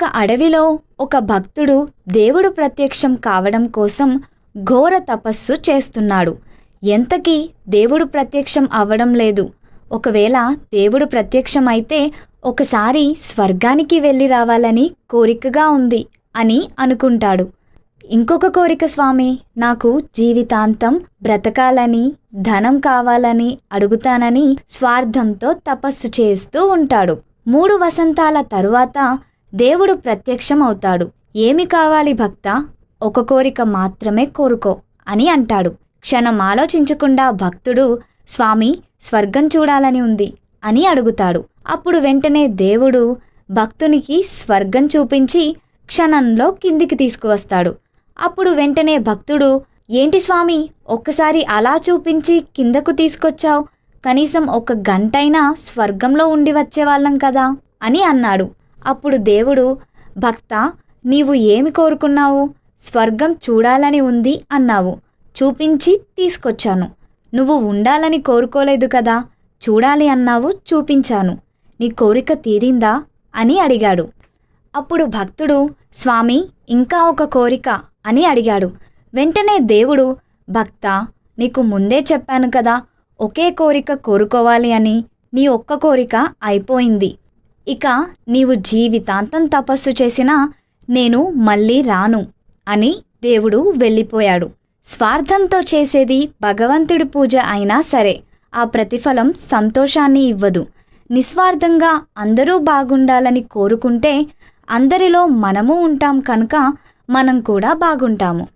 ఒక అడవిలో ఒక భక్తుడు దేవుడు ప్రత్యక్షం కావడం కోసం ఘోర తపస్సు చేస్తున్నాడు. ఎంతకీ దేవుడు ప్రత్యక్షం అవ్వడం లేదు. ఒకవేళ దేవుడు ప్రత్యక్షమైతే ఒకసారి స్వర్గానికి వెళ్ళి రావాలని కోరికగా ఉంది అని అనుకుంటాడు. ఇంకొక కోరిక స్వామి నాకు జీవితాంతం బ్రతకాలని ధనం కావాలని అడుగుతానని స్వార్థంతో తపస్సు చేస్తూ ఉంటాడు. మూడు వసంతాల తరువాత దేవుడు ప్రత్యక్షం అవుతాడు ఏమి కావాలి భక్త? ఒక కోరిక మాత్రమే కోరుకో అని అంటాడు. క్షణం ఆలోచించకుండా భక్తుడు స్వామి స్వర్గం చూడాలని ఉంది అని అడుగుతాడు. అప్పుడు వెంటనే దేవుడు భక్తునికి స్వర్గం చూపించి క్షణంలో కిందికి తీసుకువస్తాడు. అప్పుడు వెంటనే భక్తుడు ఏంటి స్వామి ఒక్కసారి అలా చూపించి కిందకు తీసుకొచ్చావు? కనీసం ఒక గంటైనా స్వర్గంలో ఉండి వచ్చేవాళ్ళం కదా అని అన్నాడు. అప్పుడు దేవుడు భక్త నీవు ఏమి కోరుకున్నావు? స్వర్గం చూడాలని ఉంది అన్నావు. చూపించి తీసుకొచ్చాను. నువ్వు ఉండాలని కోరుకోలేదు కదా? చూడాలి అన్నావు చూపించాను. నీ కోరిక తీరిందా? అని అడిగాడు. అప్పుడు భక్తుడు స్వామి ఇంకా ఒక కోరిక అని అడిగాడు. వెంటనే దేవుడు భక్త నీకు ముందే చెప్పాను కదా ఒకే కోరిక కోరుకోవాలి అని నీ ఒక్క కోరిక అయిపోయింది. ఇక నీవు జీవితాంతం తపస్సు చేసినా నేను మళ్ళీ రాను అని దేవుడు వెళ్ళిపోయాడు. స్వార్థంతో చేసేది భగవంతుడి పూజ అయినా సరే ఆ ప్రతిఫలం సంతోషాన్ని ఇవ్వదు. నిస్వార్థంగా అందరూ బాగుండాలని కోరుకుంటే అందరిలో మనము ఉంటాం కనుక మనం కూడా బాగుంటాము.